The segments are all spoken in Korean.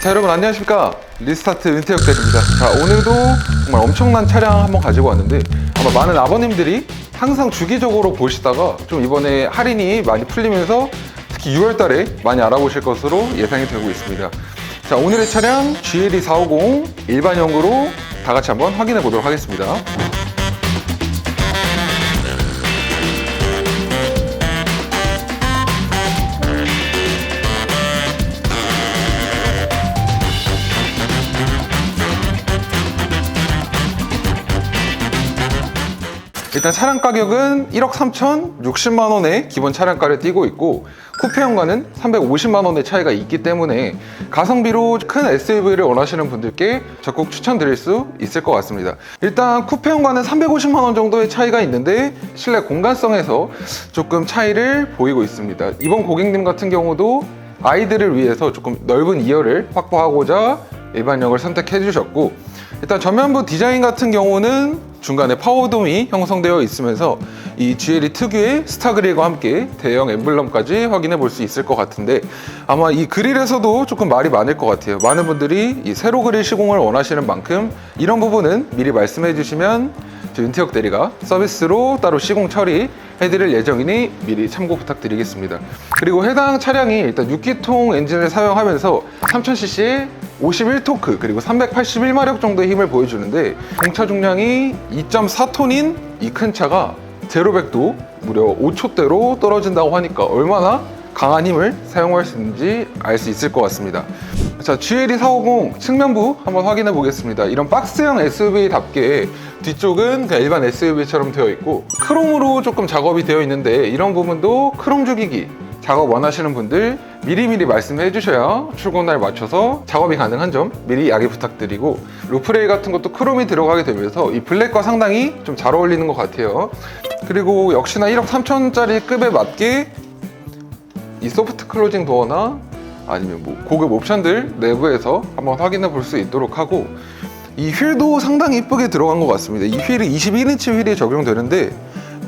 자 여러분 안녕하십니까? 리스타트 은퇴역 대입니다. 자 오늘도 정말 엄청난 차량 한번 가지고 왔는데 아마 많은 아버님들이 항상 주기적으로 보시다가 좀 이번에 할인이 많이 풀리면서 특히 6월 달에 많이 알아보실 것으로 예상이 되고 있습니다. 자 오늘의 차량 GLE 450 일반형으로 다 같이 한번 확인해 보도록 하겠습니다 일단 차량 가격은 1억 3,060만 원의 기본 차량가를 띄고 있고 쿠페형과는 350만 원의 차이가 있기 때문에 가성비로 큰 SUV를 원하시는 분들께 적극 추천드릴 수 있을 것 같습니다. 일단 쿠페형과는 350만 원 정도의 차이가 있는데 실내 공간성에서 조금 차이를 보이고 있습니다. 이번 고객님 같은 경우도 아이들을 위해서 조금 넓은 2열을 확보하고자 일반형을 선택해 주셨고 일단 전면부 디자인 같은 경우는 중간에 파워돔이 형성되어 있으면서 이 GLE 특유의 스타 그릴과 함께 대형 엠블럼까지 확인해 볼 수 있을 것 같은데 아마 이 그릴에서도 조금 말이 많을 것 같아요 많은 분들이 이 세로 그릴 시공을 원하시는 만큼 이런 부분은 미리 말씀해 주시면 은퇴역 대리가 서비스로 따로 시공 처리 해드릴 예정이니 미리 참고 부탁드리겠습니다. 그리고 해당 차량이 일단 6기통 엔진을 사용하면서 3000cc의 51토크 그리고 381마력 정도의 힘을 보여주는데 공차 중량이 2.4톤인 이 큰 차가 제로 100도 무려 5초대로 떨어진다고 하니까 얼마나 강한 힘을 사용할 수 있는지 알 수 있을 것 같습니다. 자, GLE 450 측면부 한번 확인해 보겠습니다. 이런 박스형 SUV답게 뒤쪽은 그냥 일반 SUV처럼 되어 있고 크롬으로 조금 작업이 되어 있는데 이런 부분도 크롬 죽이기 작업 원하시는 분들 미리미리 말씀해 주셔야 출근 날 맞춰서 작업이 가능한 점 미리 양해 부탁드리고 루프레일 같은 것도 크롬이 들어가게 되면서 이 블랙과 상당히 좀 잘 어울리는 것 같아요. 그리고 역시나 1억 3천짜리 급에 맞게 이 소프트 클로징 도어나 아니면 뭐 고급 옵션들 내부에서 한번 확인해 볼 수 있도록 하고 이 휠도 상당히 이쁘게 들어간 것 같습니다. 이 휠이 21인치 휠이 적용되는데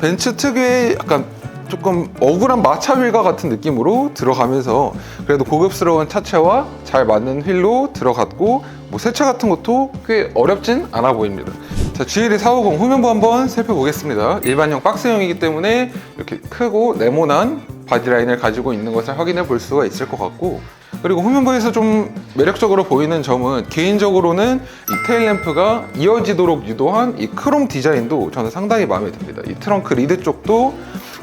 벤츠 특유의 약간 조금 억울한 마차 휠과 같은 느낌으로 들어가면서 그래도 고급스러운 차체와 잘 맞는 휠로 들어갔고 뭐 세차 같은 것도 꽤 어렵진 않아 보입니다. 자, GLE 450 후면부 한번 살펴보겠습니다. 일반형 박스형이기 때문에 이렇게 크고 네모난 바디라인을 가지고 있는 것을 확인해 볼 수가 있을 것 같고 그리고 후면부에서 좀 매력적으로 보이는 점은 개인적으로는 이 테일램프가 이어지도록 유도한 이 크롬 디자인도 저는 상당히 마음에 듭니다. 이 트렁크 리드 쪽도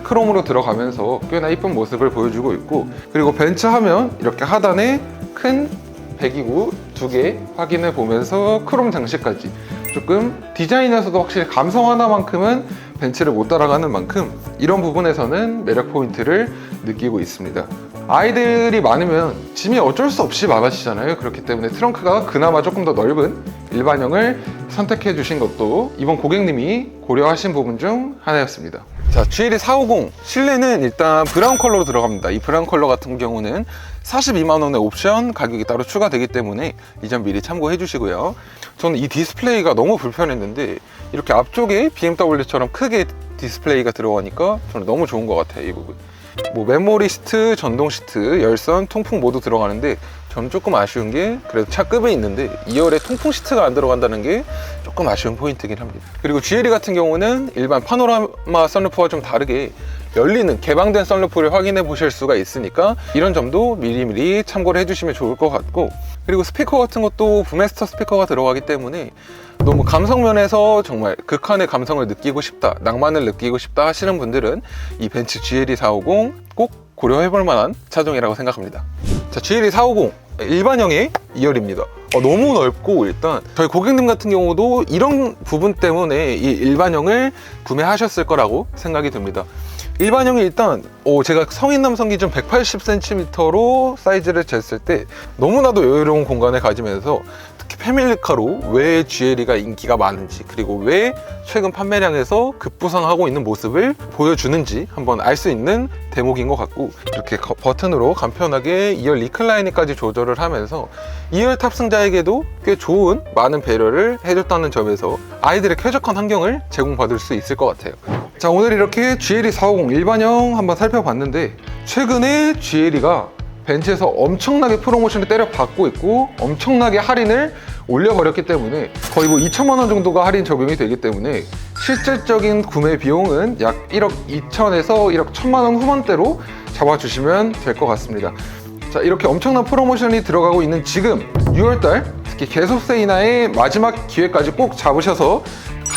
크롬으로 들어가면서 꽤나 이쁜 모습을 보여주고 있고 그리고 벤츠 하면 이렇게 하단에 큰 배기구 두 개 확인해 보면서 크롬 장식까지 조금 디자인에서도 확실히 감성 하나만큼은 벤츠를 못 따라가는 만큼 이런 부분에서는 매력 포인트를 느끼고 있습니다. 아이들이 많으면 짐이 어쩔 수 없이 많아지잖아요. 그렇기 때문에 트렁크가 그나마 조금 더 넓은 일반형을 선택해 주신 것도 이번 고객님이 고려하신 부분 중 하나였습니다. 자, GLE 450 실내는 일단 브라운 컬러로 들어갑니다. 이 브라운 컬러 같은 경우는 42만 원의 옵션 가격이 따로 추가되기 때문에 이 점 미리 참고해 주시고요. 저는 이 디스플레이가 너무 불편했는데 이렇게 앞쪽에 BMW처럼 크게 디스플레이가 들어가니까 저는 너무 좋은 것 같아요. 이 부분. 뭐 메모리 시트, 전동 시트, 열선, 통풍 모두 들어가는데 저는 조금 아쉬운 게 그래도 차급에 있는데 2열에 통풍 시트가 안 들어간다는 게 조금 아쉬운 포인트긴 합니다. 그리고 GLE 같은 경우는 일반 파노라마 선루프와 좀 다르게 열리는 개방된 선루프를 확인해 보실 수가 있으니까 이런 점도 미리미리 참고를 해주시면 좋을 것 같고 그리고 스피커 같은 것도 부메스터 스피커가 들어가기 때문에 너무 감성 면에서 정말 극한의 감성을 느끼고 싶다, 낭만을 느끼고 싶다 하시는 분들은 이 벤츠 GLE 450 꼭 고려해 볼 만한 차종이라고 생각합니다. 자, GLE 450 일반형의 2열입니다. 어, 너무 넓고 일단 저희 고객님 같은 경우도 이런 부분 때문에 이 일반형을 구매하셨을 거라고 생각이 듭니다. 일반형이 일단 어, 제가 성인 남성 기준 180cm로 사이즈를 쟀을 때 너무나도 여유로운 공간을 가지면서 특히 패밀리카로 왜 GLE가 인기가 많은지 그리고 왜 최근 판매량에서 급부상하고 있는 모습을 보여주는지 한번 알 수 있는 대목인 것 같고 이렇게 거- 버튼으로 간편하게 2열 리클라이닝까지 조절을 하면서 2열 탑승자에게도 꽤 좋은 많은 배려를 해줬다는 점에서 아이들의 쾌적한 환경을 제공받을 수 있을 것 같아요. 자 오늘 이렇게 GLE 450 일반형 한번 살펴봤는데 최근에 GLE가 벤츠에서 엄청나게 프로모션을 때려받고 있고 엄청나게 할인을 올려버렸기 때문에 거의 뭐 2천만 원 정도가 할인 적용이 되기 때문에 실질적인 구매 비용은 약 1억 2천에서 1억 1천만 원 후반대로 잡아주시면 될 것 같습니다. 자 이렇게 엄청난 프로모션이 들어가고 있는 지금 6월달 특히 개소세 인하의 마지막 기회까지 꼭 잡으셔서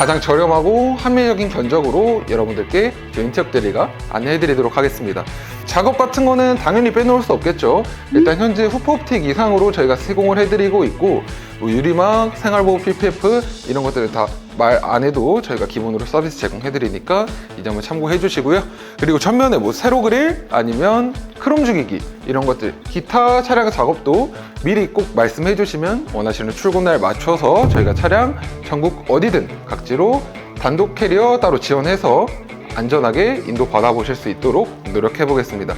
가장 저렴하고 합리적인 견적으로 여러분들께 인티업 대리가 안내해드리도록 하겠습니다. 작업 같은 거는 당연히 빼놓을 수 없겠죠. 일단 현재 후프옵틱 이상으로 저희가 시공을 해드리고 있고 뭐 유리막, 생활보호 PPF 이런 것들을 다 말 안 해도 저희가 기본으로 서비스 제공해드리니까 이 점을 참고해 주시고요. 그리고 전면에 뭐 세로 그릴 아니면 크롬 죽이기 이런 것들 기타 차량 작업도 미리 꼭 말씀해 주시면 원하시는 출고날 맞춰서 저희가 차량 전국 어디든 각지로 단독 캐리어 따로 지원해서 안전하게 인도 받아보실 수 있도록 노력해 보겠습니다.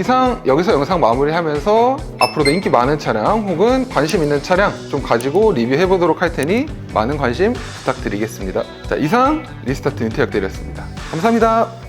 이상 여기서 영상 마무리하면서 앞으로도 인기 많은 차량 혹은 관심 있는 차량 좀 가지고 리뷰해 보도록 할 테니 많은 관심 부탁드리겠습니다. 자, 이상 리스타트 인테리어 드렸습니다. 감사합니다.